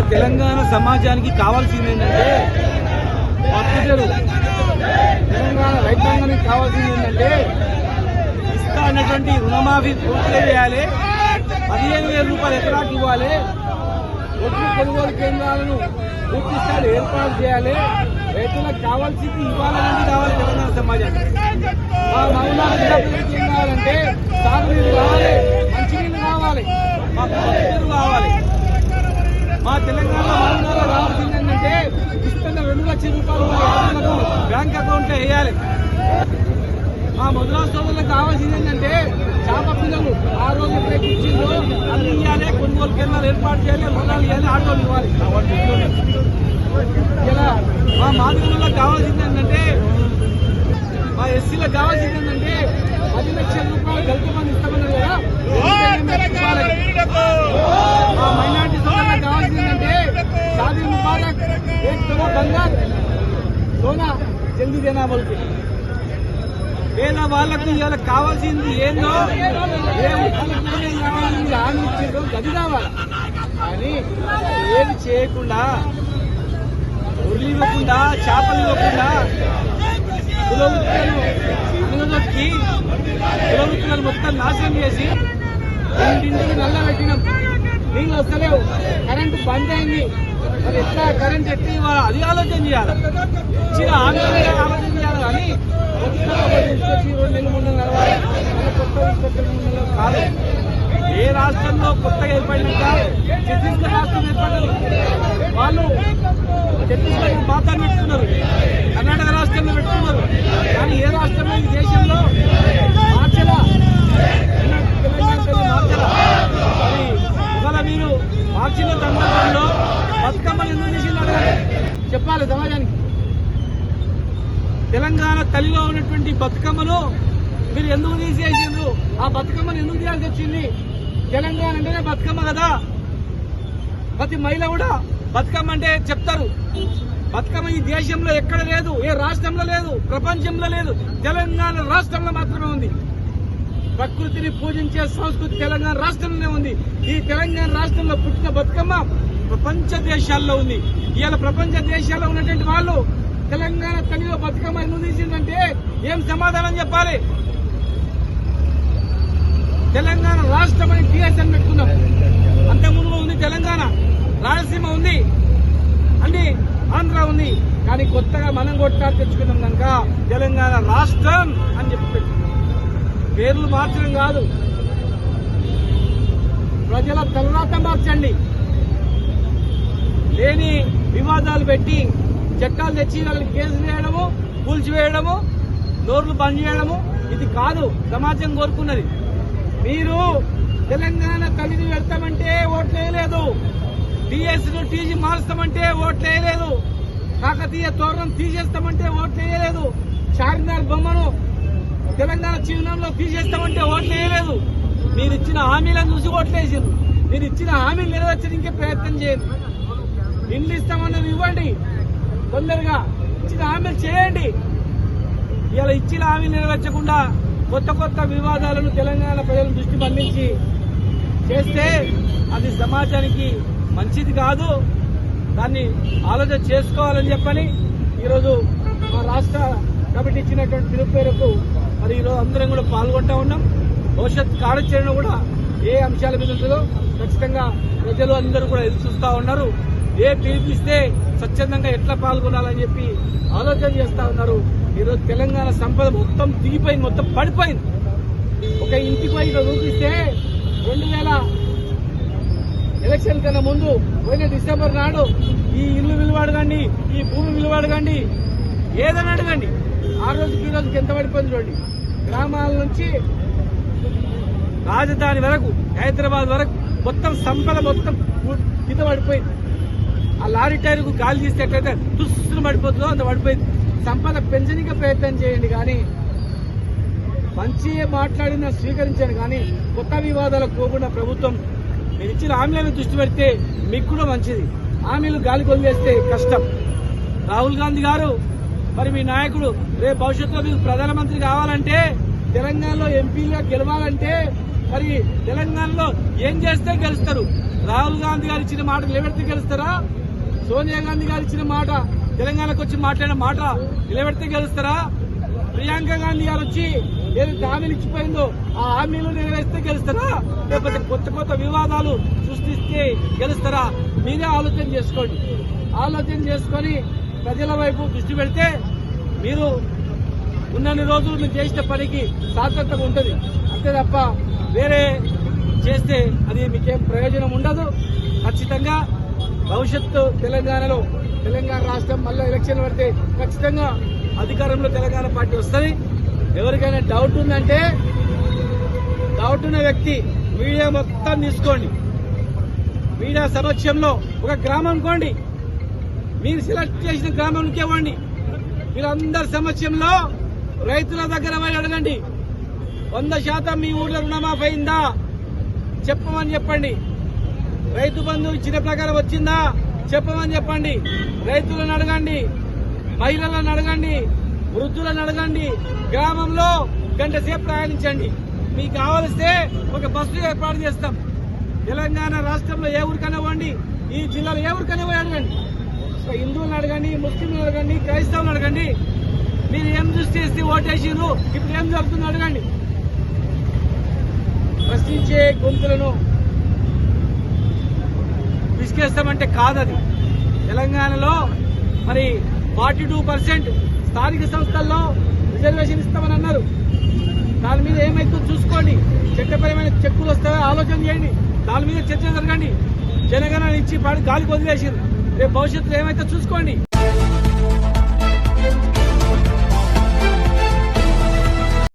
ఇవాళ తెలంగాణ సమాజానికి కావాల్సింది ఏంటంటే తెలంగాణ రైతాంగానికి కావాల్సింది ఏంటంటే ఇస్తా అన్నటువంటి రుణమాఫీ పూర్తి చేయాలి. పదిహేను వేల రూపాయలు ఎకరాకి ఇవ్వాలి. ఒడ్లు కొనుగోలు కేంద్రాలను పూర్తి స్థాయిలో ఏర్పాటు చేయాలి. రైతులకు కావాల్సింది ఇవ్వాలనేది కావాలి తెలంగాణ సమాజానికి. మా మహిళా అభివృద్ధి ఏం కావాలంటే సాగునీరు కావాలి మంచినీళ్ళు కావాలి మాకు పచ్చరు కావాలి మా తెలంగాణలో కావాల్సింది ఏంటంటే ఇస్తున్న రెండు లక్షల రూపాయలు బ్యాంక్ అకౌంట్లో వేయాలి. మా మొదల సోదరులకు కావాల్సింది ఏంటంటే చేప పిల్లలు ఆ రోజు ఇచ్చిండ్రు. అది ఇవ్వాలి కొనుగోలు కేంద్రాలు ఏర్పాటు చేయాలి రుణాలు ఇవ్వాలి ఆటోలు ఇవ్వాలి. ఇలా మా మాదిరిలో కావాల్సింది ఏంటంటే మా ఎస్సీలకు కావాల్సింది ఏంటంటే పది లక్షల రూపాయలు మంది ఇస్తామన్నారు కదా. మా మైనార్టీ సోదరులకు కావాల్సిందంటే ఏంటంటే షాదీ ముబారక్ ఏక్ తోలా బంగారు సోనా జల్దీ దేనా బోల్తే పేద వాళ్ళకు ఇవాళ కావాల్సింది ఏందో ఏం హామీ ఇచ్చిండ్రో గది కావాలి కానీ ఏది చేయకుండా ఉర్లు ఇవ్వకుండా చేపలు ఇవ్వకుండా కులవృత్తులను అనగదొక్కి కులవృత్తులను మొత్తం నాశనం చేసి ఇంటింటికి నల్ల పెట్టినాం నీళ్ళు వస్తలేవు. కరెంటు బంద్ అయింది. మరి ఎట్లా కరెంట్ ఎట్టి ఇవ్వాలి? అది ఆలోచన చేయాలి. ఇచ్చిన ఆలోచన ఆలోచన చేయాలి కానీ రెండు నెలలు మూడు నెలలు కొత్త తీసుకొచ్చి మూడు నెలలు కాదు. ఏ రాష్ట్రంలో కొత్తగా ఏర్పడినాక ఛత్తీస్గఢ్ రాష్ట్రం ఏర్పడ్డది. వాళ్ళు ఛత్తీస్గఢ్ మాతా పెట్టుకున్నారు కర్ణాటక రాష్ట్రంలో పెట్టుకున్నారు కానీ ఏ రాష్ట్రంలో ఈ దేశంలో మార్చలా తెలంగాణ తల్లి మార్చలా మరి ఇవాళ మీరు మార్చిన సందర్భంలో బతుకమ్మను ఎందుకు చేసింది చెప్పాలి సమాజానికి. తెలంగాణ తల్లిలో ఉన్నటువంటి బతుకమ్మను మీరు ఎందుకు తీసేసిండ్రు? ఆ బతుకమ్మను ఎందుకు తీయాల్సి వచ్చింది? తెలంగాణ అంటేనే బతుకమ్మ కదా. ప్రతి మహిళ కూడా బతుకమ్మ అంటే చెప్తారు. బతుకమ్మ ఈ దేశంలో ఎక్కడ లేదు ఏ రాష్ట్రంలో లేదు ప్రపంచంలో లేదు. తెలంగాణ రాష్ట్రంలో మాత్రమే ఉంది. ప్రకృతిని పూజించే సంస్కృతి తెలంగాణ రాష్ట్రంలోనే ఉంది. ఈ తెలంగాణ రాష్ట్రంలో పుట్టిన బతుకమ్మ ప్రపంచ దేశాల్లో ఉంది. ఇవాళ ప్రపంచ దేశాల్లో ఉన్నటువంటి వాళ్ళు తెలంగాణ తల్లిలో బతుకమ్మ నిందించిందంటే ఏం సమాధానం చెప్పాలి? తెలంగాణ రాష్ట్రం అని టీఎస్ అని పెట్టుకున్నాం. అంత ముందు ఉంది తెలంగాణ రాయలసీమ ఉంది అండి ఆంధ్ర ఉంది. కానీ కొత్తగా మనం కొట్టాలు తెచ్చుకున్నాం కనుక తెలంగాణ రాష్ట్రం పేర్లు మార్చడం కాదు. ప్రజల తలరాత మార్చండి. లేని వివాదాలు పెట్టి చట్టాలు తెచ్చి వాళ్ళని కేసులు వేయడము కూల్చివేయడము నోర్లు బంద్ చేయడము ఇది కాదు. సమాజం కోరుకున్నది. మీరు తెలంగాణ తల్లిని పెడతామంటే ఓట్లు వేయలేదు. టీజీ మారుస్తామంటే ఓట్లు వేయలేదు. కాకతీయ తోరణం తీసేస్తామంటే ఓట్లు వేయలేదు. చార్మినార్ బొమ్మను తెలంగాణ చిహ్నంలో తీసేస్తామంటే ఓట్లు వేయలేదు. మీరు ఇచ్చిన హామీలను చూసి ఓట్లు మీరు ఇచ్చిన హామీలు నెరవేర్చడానికి ప్రయత్నం చేయండి. ఇండ్లు ఇస్తామన్నది ఇవ్వండి. తొందరగా ఇచ్చిన హామీలు చేయండి. ఇలా ఇచ్చిన హామీలు నెరవేర్చకుండా కొత్త కొత్త వివాదాలను తెలంగాణ ప్రజలను దృష్టి మళ్ళించి చేస్తే అది సమాజానికి మంచిది కాదు. దాన్ని ఆలోచన చేసుకోవాలని చెప్పని ఈరోజు మా రాష్ట్ర కమిటీ ఇచ్చినటువంటి పిలుపు మరి ఈరోజు అందరం కూడా పాల్గొంటా ఉన్నాం. భవిష్యత్ కార్యాచరణ కూడా ఏ అంశాల మీద ఉంటుందో ఖచ్చితంగా ప్రజలు అందరూ కూడా ఎదురు చూస్తూ ఉన్నారు. ఏ పిలిపిస్తే స్వచ్ఛందంగా ఎట్లా పాల్గొనాలని చెప్పి ఆలోచన చేస్తూ ఉన్నారు. ఈరోజు తెలంగాణ సంపద మొత్తం దిగిపోయింది మొత్తం పడిపోయింది. ఒక ఇంటికి పోయి రూపిస్తే రెండు వేల ఎలక్షన్ కన్నా ముందు పోయిన డిసెంబర్ నాడు ఈ ఇల్లు విలువ అడగండి ఈ భూమి విలువ అడగండి ఏదని అడగండి. ఆ రోజుకి ఈ రోజుకి ఎంత పడిపోయింది చూడండి. గ్రామాల నుంచి రాజధాని వరకు హైదరాబాద్ వరకు మొత్తం సంపద మొత్తం కింద పడిపోయింది. ఆ లారీ టైర్కు గాలి తీస్తే ఎట్లయితే దుస్తులు పడిపోతుందో అంత పడిపోయింది. సంపద పెంచడానికి ప్రయత్నం చేయండి కానీ మంచి మాట్లాడిన స్వీకరించాను కానీ కొత్త వివాదాలకు పోకుండా ప్రభుత్వం మీరు ఇచ్చిన హామీలను దృష్టి పెడితే మీకు కూడా మంచిది. హామీలు గాలి కొలివేస్తే కష్టం. రాహుల్ గాంధీ గారు మరి మీ నాయకుడు రేపు భవిష్యత్తులో మీకు ప్రధానమంత్రి కావాలంటే తెలంగాణలో ఎంపీగా గెలవాలంటే మరి తెలంగాణలో ఏం చేస్తే గెలుస్తారు? రాహుల్ గాంధీ గారు ఇచ్చిన మాట నిలబెడితే గెలుస్తారా? సోనియా గాంధీ గారు ఇచ్చిన మాట తెలంగాణకు వచ్చి మాట్లాడిన మాట నిలబెడితే గెలుస్తారా? ప్రియాంక గాంధీ గారు వచ్చి ఏదైతే హామీలు ఇచ్చిపోయిందో ఆ హామీలు నెరవేరిస్తే గెలుస్తారా? లేకపోతే కొత్త కొత్త వివాదాలు సృష్టిస్తే గెలుస్తారా? మీరే ఆలోచన చేసుకోండి. ఆలోచన చేసుకొని ప్రజల వైపు దృష్టి పెడితే మీరు ఉన్నన్ని రోజులు మీరు చేసిన పనికి సార్థకత ఉంటుంది. అంతే తప్ప వేరే చేస్తే అది మీకేం ప్రయోజనం ఉండదు. ఖచ్చితంగా భవిష్యత్తు తెలంగాణలో తెలంగాణ రాష్ట్రం మళ్ళీ ఎలక్షన్ పడితే ఖచ్చితంగా అధికారంలో తెలంగాణ పార్టీ వస్తుంది. ఎవరికైనా డౌట్ ఉందంటే డౌట్ ఉన్న వ్యక్తి మీడియా మొత్తం తీసుకోండి. మీడియా సమక్షంలో ఒక గ్రామం కోండి. మీరు సెలెక్ట్ చేసిన గ్రామంకే ఇవ్వండి మీరందరి సమస్యంలో రైతుల దగ్గర పోయి అడగండి. వంద శాతం మీ ఊర్లో రుణమాఫీ అయిందా? చెప్పమని చెప్పండి. రైతు బంధు ఇచ్చిన ప్రకారం వచ్చిందా? చెప్పమని చెప్పండి. రైతులను అడగండి. మహిళలను అడగండి. వృద్ధులను అడగండి. గ్రామంలో గంట సేపు ప్రయాణించండి. మీకు కావలిస్తే ఒక బస్సు ఏర్పాటు చేస్తాం. తెలంగాణ రాష్ట్రంలో ఏ ఊరికైనా ఇవ్వండి ఈ జిల్లాలో ఏ ఊరికైనా పోయి అడగండి. హిందువులను అడగండి ముస్లింలను అడగండి క్రైస్తవులను అడగండి. మీరు ఏం దృష్టి చేసి ఓటేసిరు ఇప్పుడు ఏం జరుగుతుందో అడగండి. ప్రశ్నించే గొంతులను విసికేస్తామంటే కాదది. తెలంగాణలో మరి ఫార్టీ టూ పర్సెంట్ స్థానిక సంస్థల్లో రిజర్వేషన్ ఇస్తామని అన్నారు. దాని మీద ఏమైతుందో చూసుకోండి. చట్టపరమైన చెక్కులు వస్తాయో ఆలోచన చేయండి. దాని మీద చర్చ జరగండి. జనగణన ఇచ్చి పాడి గాలికి వదిలేసారు రేపు భవిష్యత్తులో ఏమైతే చూసుకోండి.